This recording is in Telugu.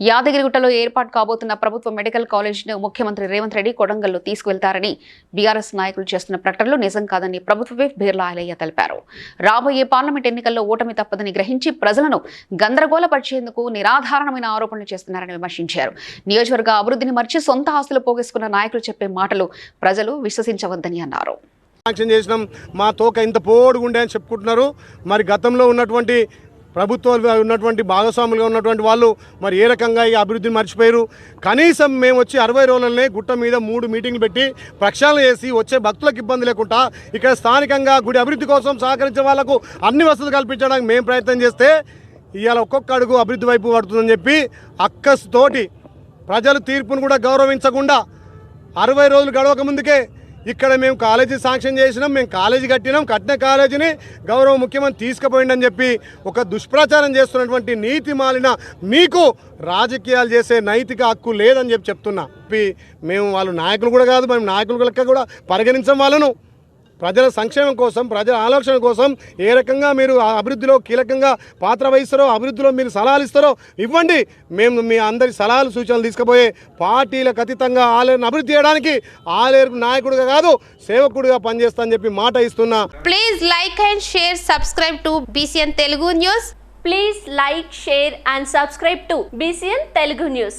యాదగిరిగుట్టలో ఏర్పాటు కాబోతున్న ప్రభుత్వ మెడికల్ కాలేజీను ముఖ్యమంత్రి రేవంత్ రెడ్డి కొడంగల్లో తీసుకువెళ్తారని బీఆర్ఎస్ నాయకులు చేస్తున్న ప్రకటనలు నిజం కాదని ప్రభుత్వ విప్ బీర్లా ఐలయ్య తెలిపారు. రాబోయే పార్లమెంట్ ఎన్నికల్లో ఓటమి తప్పదని గ్రహించి ప్రజలను గందరగోళపరిచేందుకు నిరాధారణమైన ఆరోపణలు చేస్తున్నారని విమర్శించారు. నియోజకవర్గ అభివృద్ధిని మర్చి సొంత ఆస్తులు పోగేసుకున్న నాయకులు చెప్పే మాటలు ప్రజలు విశ్వసించవద్దని అన్నారు. శాంక్షన్ చేసినాం మా తోక ఇంత పోడుగుండే అని చెప్పుకుంటున్నారు. మరి గతంలో ఉన్నటువంటి ప్రభుత్వాలు ఉన్నటువంటి భాగస్వాములుగా ఉన్నటువంటి వాళ్ళు మరి ఏ రకంగా ఈ అభివృద్ధిని మర్చిపోయారు? కనీసం మేము వచ్చి అరవై రోజులనే గుట్ట మీద మూడు మీటింగ్లు పెట్టి ప్రక్షాళన చేసి వచ్చే భక్తులకు ఇబ్బంది లేకుండా ఇక్కడ స్థానికంగా గుడి అభివృద్ధి కోసం సహకరించే వాళ్ళకు అన్ని వసతులు కల్పించడానికి మేము ప్రయత్నం చేస్తే ఇవాళ ఒక్కొక్క అడుగు అభివృద్ధి వైపు పడుతుందని చెప్పి అక్కస్తోటి ప్రజలు తీర్పును కూడా గౌరవించకుండా అరవై రోజులు గడవక ముందుకే ఇక్కడ మేము కాలేజీ శాంక్షన్ చేసినాం మేము కాలేజీ కట్టినాం కట్టిన కాలేజీని గౌరవ ముఖ్యమంత్రి తీసుకుపోయిండని చెప్పి ఒక దుష్ప్రచారం చేస్తున్నటువంటి నీతి మాలిన మీకు రాజకీయాలు చేసే నైతిక హక్కు లేదని చెప్పి చెప్తున్నా. మేము వాళ్ళు నాయకులు కూడా కాదు మేము నాయకులు కూడా పరిగణించం వాళ్ళను. ప్రజల సంక్షేమం కోసం ప్రజల ఆలోచన కోసం ఏ రకంగా మీరు అభివృద్ధిలో కీలకంగా పాత్ర వహిస్తారో అభివృద్ధిలో మీరు సలహాలు ఇస్తారో ఇవ్వండి. మేము మీ అందరి సలహాలు సూచనలు తీసుకుపోయే పార్టీలకు అతీతంగా ఆలేరును అభివృద్ధి చేయడానికి ఆలేరు నాయకుడిగా కాదు సేవకుడిగా పనిచేస్తా అని చెప్పి మాట ఇస్తున్నా. Please like and share subscribe to BCN Telugu news please like share and subscribe to BCN Telugu news